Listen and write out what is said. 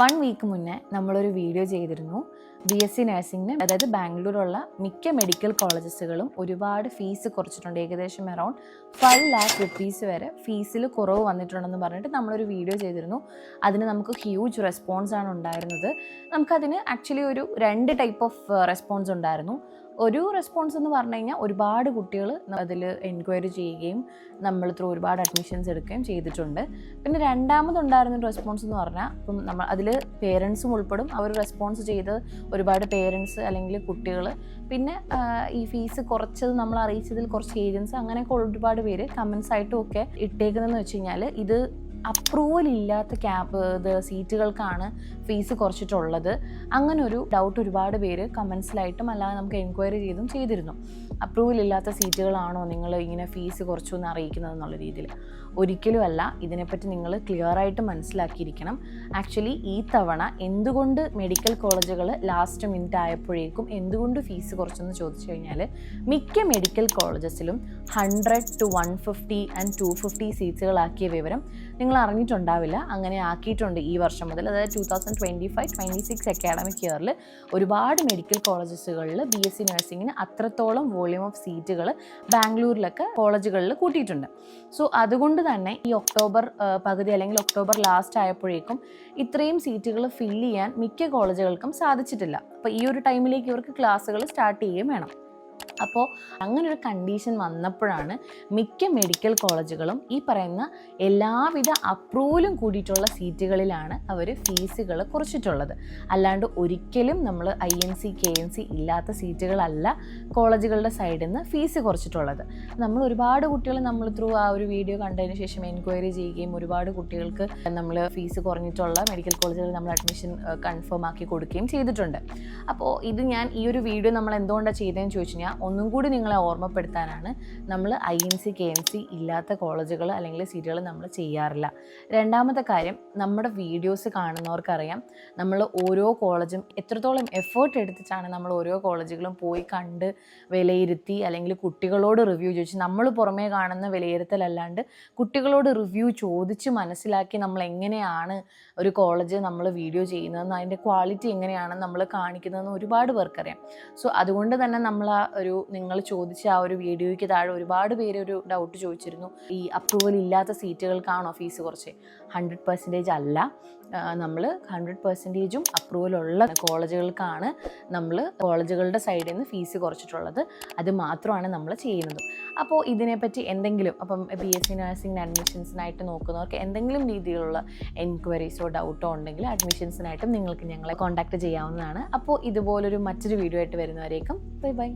One week മുന്നേ നമ്മളൊരു video ചെയ്തിരുന്നു. ബി എസ് സി നഴ്സിംഗിന് അതായത് ബാംഗ്ലൂരുള്ള മിക്ക മെഡിക്കൽ കോളേജസുകളും ഒരുപാട് ഫീസ് കുറച്ചിട്ടുണ്ട്. ഏകദേശം അറൗണ്ട് ഫൈവ് ലാക്ക് റുപ്പീസ് വരെ ഫീസിൽ കുറവ് വന്നിട്ടുണ്ടെന്ന് പറഞ്ഞിട്ട് നമ്മളൊരു വീഡിയോ ചെയ്തിരുന്നു. അതിന് നമുക്ക് ഹ്യൂജ് റെസ്പോൺസ് ആണ് ഉണ്ടായിരുന്നത്. നമുക്കതിന് ആക്ച്വലി ഒരു രണ്ട് ടൈപ്പ് ഓഫ് റെസ്പോൺസ് ഉണ്ടായിരുന്നു. ഒരു റെസ്പോൺസ് എന്ന് പറഞ്ഞു കഴിഞ്ഞാൽ ഒരുപാട് കുട്ടികൾ അതിൽ എൻക്വയറി ചെയ്യുകയും നമ്മൾ ത്രൂ ഒരുപാട് അഡ്മിഷൻസ് എടുക്കുകയും ചെയ്തിട്ടുണ്ട്. പിന്നെ രണ്ടാമതുണ്ടായിരുന്ന ഒരു റെസ്പോൺസ് എന്ന് പറഞ്ഞാൽ ഇപ്പം നമ്മൾ അതിൽ പേരൻസും ഉൾപ്പെടും. അവർ റെസ്പോൺസ് ചെയ്ത് ഒരുപാട് പേരൻസ് അല്ലെങ്കിൽ കുട്ടികൾ പിന്നെ ഈ ഫീസ് കുറച്ചത് നമ്മൾ അറിയിച്ചതിൽ കുറച്ച് ഏജൻസ് അങ്ങനെയൊക്കെ ഒരുപാട് പേര് കമൻസ് ആയിട്ടും ഒക്കെ ഇട്ടേക്കുന്നതെന്ന് വെച്ച് കഴിഞ്ഞാൽ ഇത് അപ്രൂവൽ ഇല്ലാത്ത ക്യാബ് ഇത് സീറ്റുകൾക്കാണ് ഫീസ് കുറച്ചിട്ടുള്ളത്. അങ്ങനെ ഒരു ഡൗട്ട് ഒരുപാട് പേര് കമൻസിലായിട്ടും അല്ലാതെ നമുക്ക് എൻക്വയറി ചെയ്തും ചെയ്തിരുന്നു. അപ്രൂവൽ ഇല്ലാത്ത സീറ്റുകളാണോ നിങ്ങൾ ഇങ്ങനെ ഫീസ് കുറച്ചു എന്ന് അറിയിക്കുന്നത് എന്നുള്ള രീതിയിൽ? ഒരിക്കലും അല്ല. ഇതിനെപ്പറ്റി നിങ്ങൾ ക്ലിയർ ആയിട്ട് മനസ്സിലാക്കിയിരിക്കണം. ആക്ച്വലി ഈ തവണ എന്തുകൊണ്ട് മെഡിക്കൽ കോളേജുകൾ ലാസ്റ്റ് മിനിറ്റ് ആയപ്പോഴേക്കും എന്തുകൊണ്ട് ഫീസ് കുറച്ചെന്ന് ചോദിച്ചു കഴിഞ്ഞാൽ മിക്ക medical കോളേജസിലും hundred to one fifty and two fifty സീറ്റ്സുകളാക്കിയ വിവരം നിങ്ങൾ അറിഞ്ഞിട്ടുണ്ടാവില്ല അങ്ങനെ ആക്കിയിട്ടുണ്ട് ഈ വർഷം മുതൽ. അതായത് two thousand twenty five twenty six academic ഇയറിൽ ഒരുപാട് മെഡിക്കൽ കോളേജസുകളിൽ ബി എസ് സി നഴ്സിങ്ങിന് അത്രത്തോളം വോളിയൂം ഓഫ് സീറ്റുകൾ ബാംഗ്ലൂരിലൊക്കെ കോളേജുകളിൽ കൂട്ടിയിട്ടുണ്ട്. സോ അതുകൊണ്ട് തന്നെ ഈ ഒക്ടോബർ പകുതി അല്ലെങ്കിൽ ഒക്ടോബർ ലാസ്റ്റ് ആയപ്പോഴേക്കും ഇത്രയും സീറ്റുകൾ ഫില്ല് ചെയ്യാൻ മിക്ക കോളേജുകൾക്കും സാധിച്ചിട്ടില്ല. അപ്പോൾ ഈ ഒരു ടൈമിലേക്ക് ഇവർക്ക് ക്ലാസ്സുകൾ സ്റ്റാർട്ട് ചെയ്യുകയും വേണം. അപ്പോൾ അങ്ങനെ ഒരു കണ്ടീഷൻ വന്നപ്പോഴാണ് മിക്ക മെഡിക്കൽ കോളേജുകളും ഈ പറയുന്ന എല്ലാവിധ അപ്രൂവലും കൂടിയിട്ടുള്ള സീറ്റുകളിലാണ് അവർ ഫീസുകൾ കുറച്ചിട്ടുള്ളത്. അല്ലാണ്ട് ഒരിക്കലും നമ്മൾ I N C K N C ഇല്ലാത്ത സീറ്റുകളല്ല കോളേജുകളുടെ സൈഡിൽ നിന്ന് ഫീസ് കുറച്ചിട്ടുള്ളത്. നമ്മൾ ഒരുപാട് കുട്ടികൾ നമ്മൾ ത്രൂ ആ ഒരു വീഡിയോ കണ്ടതിന് ശേഷം എൻക്വയറി ചെയ്യുകയും ഒരുപാട് കുട്ടികൾക്ക് നമ്മൾ ഫീസ് കുറഞ്ഞിട്ടുള്ള മെഡിക്കൽ കോളേജുകളിൽ നമ്മൾ അഡ്മിഷൻ കൺഫേം ആക്കി കൊടുക്കുകയും ചെയ്തിട്ടുണ്ട്. അപ്പോൾ ഇത് ഞാൻ ഈ ഒരു വീഡിയോ നമ്മൾ എന്തുകൊണ്ടാണ് ചെയ്തതെന്ന് ചോദിച്ചു ഒന്നും കൂടി നിങ്ങളെ ഓർമ്മപ്പെടുത്താനാണ് നമ്മൾ I N C K N C ഇല്ലാത്ത കോളേജുകൾ അല്ലെങ്കിൽ സീറ്റുകൾ നമ്മൾ ചെയ്യാറില്ല. രണ്ടാമത്തെ കാര്യം നമ്മുടെ വീഡിയോസ് കാണുന്നവർക്കറിയാം നമ്മൾ ഓരോ കോളേജും എത്രത്തോളം എഫേർട്ട് എടുത്തിട്ടാണ് നമ്മൾ ഓരോ കോളേജുകളും പോയി കണ്ട് വിലയിരുത്തി അല്ലെങ്കിൽ കുട്ടികളോട് റിവ്യൂ ചോദിച്ച് നമ്മൾ പുറമേ കാണുന്ന വിലയിരുത്തലല്ലാണ്ട് കുട്ടികളോട് റിവ്യൂ ചോദിച്ച് മനസ്സിലാക്കി നമ്മൾ എങ്ങനെയാണ് ഒരു കോളേജ് നമ്മൾ വീഡിയോ ചെയ്യുന്നതെന്ന് അതിന്റെ ക്വാളിറ്റി എങ്ങനെയാണെന്ന് നമ്മൾ കാണിക്കുന്നതെന്ന് ഒരുപാട് പേർക്കറിയാം. സോ അതുകൊണ്ട് തന്നെ നമ്മൾ ആ ഒരു നിങ്ങൾ ചോദിച്ച ആ ഒരു വീഡിയോയ്ക്ക് താഴെ ഒരുപാട് പേര് ഒരു ഡൗട്ട് ചോദിച്ചിരുന്നു. ഈ അപ്രൂവൽ ഇല്ലാത്ത സീറ്റുകൾക്കാണോ ഫീസ് കുറച്ച്? ഹൺഡ്രഡ് പെർസെന്റേജ് അല്ല. നമ്മൾ ഹൺഡ്രഡ് പെർസെന്റേജും അപ്രൂവൽ ഉള്ള കോളേജുകൾക്കാണ് നമ്മൾ കോളേജുകളുടെ സൈഡിൽ നിന്ന് ഫീസ് കുറച്ചിട്ടുള്ളത്. അത് മാത്രമാണ് നമ്മൾ ചെയ്യുന്നത്. അപ്പോൾ ഇതിനെപ്പറ്റി എന്തെങ്കിലും അപ്പം ബി എസ് സി നഴ്സിംഗിന് അഡ്മിഷൻസിനായിട്ട് നോക്കുന്നവർക്ക് എന്തെങ്കിലും രീതിയിലുള്ള എൻക്വയറീസോ ഡൗട്ടോ ഉണ്ടെങ്കിൽ അഡ്മിഷൻസിനായിട്ടും നിങ്ങൾക്ക് ഞങ്ങളെ കോൺടാക്ട് ചെയ്യാവുന്നതാണ്. അപ്പോൾ ഇതുപോലൊരു മറ്റൊരു വീഡിയോ ആയിട്ട് വരുന്നവരേക്കും ബൈ ബൈ